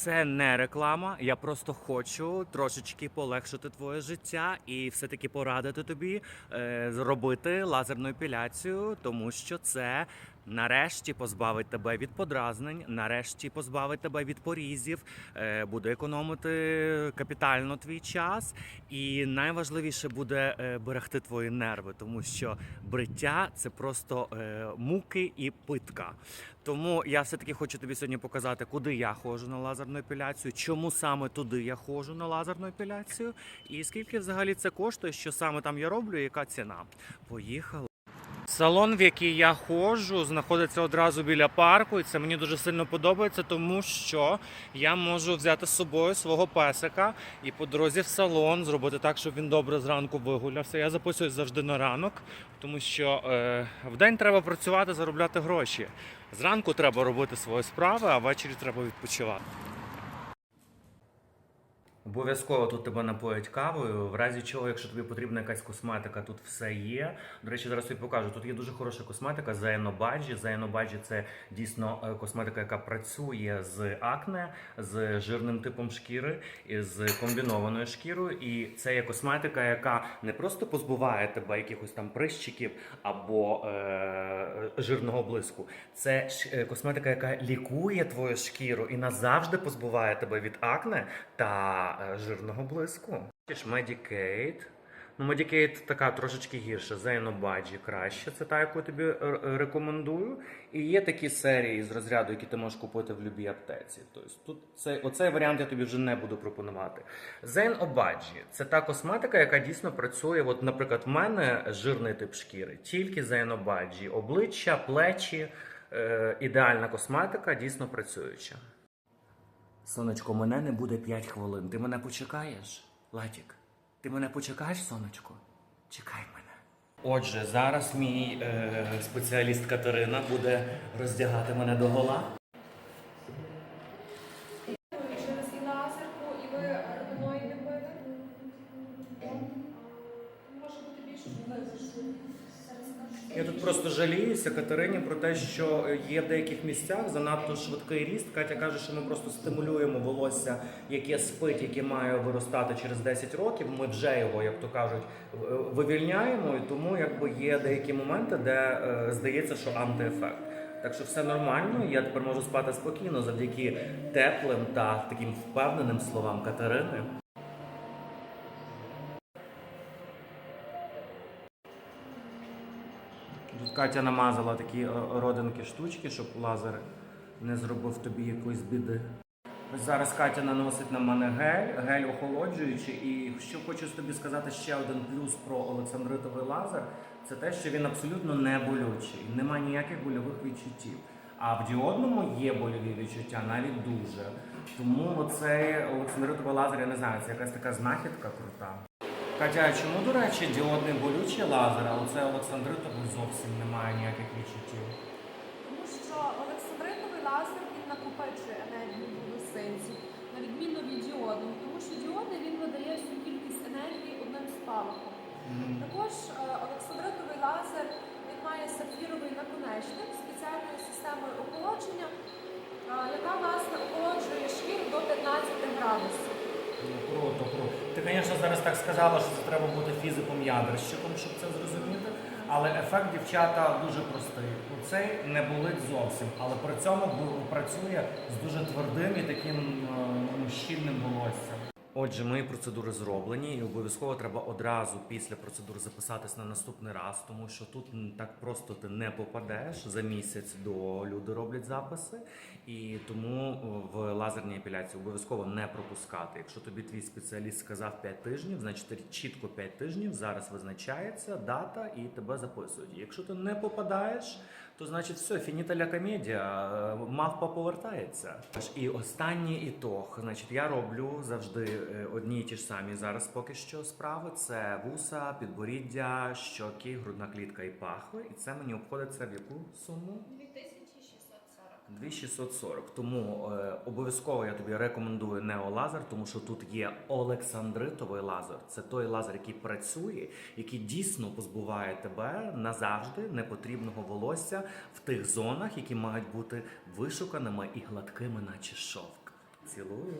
Це не реклама. Я просто хочу трошечки полегшити твоє життя і все-таки порадити тобі е, зробити лазерну епіляцію, тому що це нарешті позбавить тебе від подразнень, нарешті позбавить тебе від порізів, е, буде економити капітально твій час, і найважливіше буде е, берегти твої нерви, тому що бриття це просто е, муки і питка. Тому я все-таки хочу тобі сьогодні показати, куди я ходжу на лазерну епіляцію, чому саме туди я ходжу на лазерну епіляцію, і скільки взагалі це коштує, що саме там я роблю, і яка ціна. Поїхали. Салон, в який я ходжу, знаходиться одразу біля парку, і це мені дуже сильно подобається, тому що я можу взяти з собою свого песика і по дорозі в салон зробити так, щоб він добре зранку вигулявся. Я записуюсь завжди на ранок, тому що е, в день треба працювати, заробляти гроші. Зранку треба робити свої справи, а ввечері треба відпочивати. Обов'язково тут тебе напоять кавою. В разі чого, якщо тобі потрібна якась косметика, тут все є. До речі, зараз тобі покажу. Тут є дуже хороша косметика за Енобаджі. Це дійсно е, косметика, яка працює з акне, з жирним типом шкіри і з комбінованою шкірою. І це є косметика, яка не просто позбуває тебе якихось там прищиків або е- жирного блиску. Це е, косметика, яка лікує твою шкіру і назавжди позбуває тебе від акне та е, жирного блиску. Medicaid. Ну, Medicaid така трошечки гірша. Зайнобаджі краще. Це та, яку тобі е, е, рекомендую. І є такі серії з розряду, які ти можеш купити в будь-якій аптеці. Тобто тут цей, оцей варіант я тобі вже не буду пропонувати. Зейн Обаджі це та косметика, яка дійсно працює. От, наприклад, в мене жирний тип шкіри, тільки Зейн. Обличчя, плечі, е, ідеальна косметика, дійсно працююча. Сонечко, мене не буде 5 хвилин. Ти мене почекаєш? Латік, ти мене почекаєш, сонечко? Чекай мене. Отже, зараз мій е, спеціаліст Катерина буде роздягати мене до гола. Через і лазерку, і ви ретиноїди пили? Може бути більше Я тут просто жаліюся Катерині про те, що є в деяких місцях занадто швидкий ріст. Катя каже, що ми просто стимулюємо волосся, яке спить, яке має виростати через 10 років. Ми вже його, як то кажуть, вивільняємо, і тому якби є деякі моменти, де е, здається, що антиефект. Так що все нормально, я тепер можу спати спокійно завдяки теплим та таким впевненим словам Катерини. Тут Катя намазала такі е, родинки штучки, щоб лазер не зробив тобі якоїсь біди. Ось зараз Катя наносить на мене гель, гель охолоджуючий. І що хочу тобі сказати ще один плюс про Олександритовий лазер, це те, що він абсолютно не болючий, немає ніяких больових відчуттів. А в діодному є больові відчуття, навіть дуже. Тому оцей Олександритовий лазер, я не знаю, це якась така знахідка крута. Катя, чому, до речі, діодний болючий лазер, а оце Олександритовий зовсім немає ніяких відчуттів? Тому що Олександритовий лазер він накопичує енергію в волосинці, на відміну від діодного, тому що діодний він видає всю кількість енергії одним спалахом. Також е, Олександритовий лазер він має сапфіровий наконечник спеціальною системою охолодження, е, яка власне охолоджує шкіру до 15 градусів. Ну, круто, круто. Ти, звісно, зараз так сказала, що це треба бути фізиком-ядерщиком, щоб це зрозуміти. Але ефект дівчата дуже простий. Цей не болить зовсім, але при цьому працює з дуже твердим і таким е, щільним волоссям. Отже, мої процедури зроблені, і обов'язково треба одразу після процедур записатись на наступний раз, тому що тут так просто ти не попадеш за місяць до люди роблять записи, і тому в лазерній епіляції обов'язково не пропускати. Якщо тобі твій спеціаліст сказав 5 тижнів, значить чітко 5 тижнів зараз визначається дата і тебе записують. Якщо ти не попадаєш, то значить все, фініта ля комедія, мавпа повертається. І останній ітог. Значить, я роблю завжди одні й ті ж самі зараз поки що справи. Це вуса, підборіддя, щоки, грудна клітка і пахви. І це мені обходиться в яку суму? 2640. 2640. Тому е, обов'язково я тобі рекомендую неолазер, тому що тут є Олександритовий лазер. Це той лазер, який працює, який дійсно позбуває тебе назавжди непотрібного волосся в тих зонах, які мають бути вишуканими і гладкими, наче шовк. Цілую.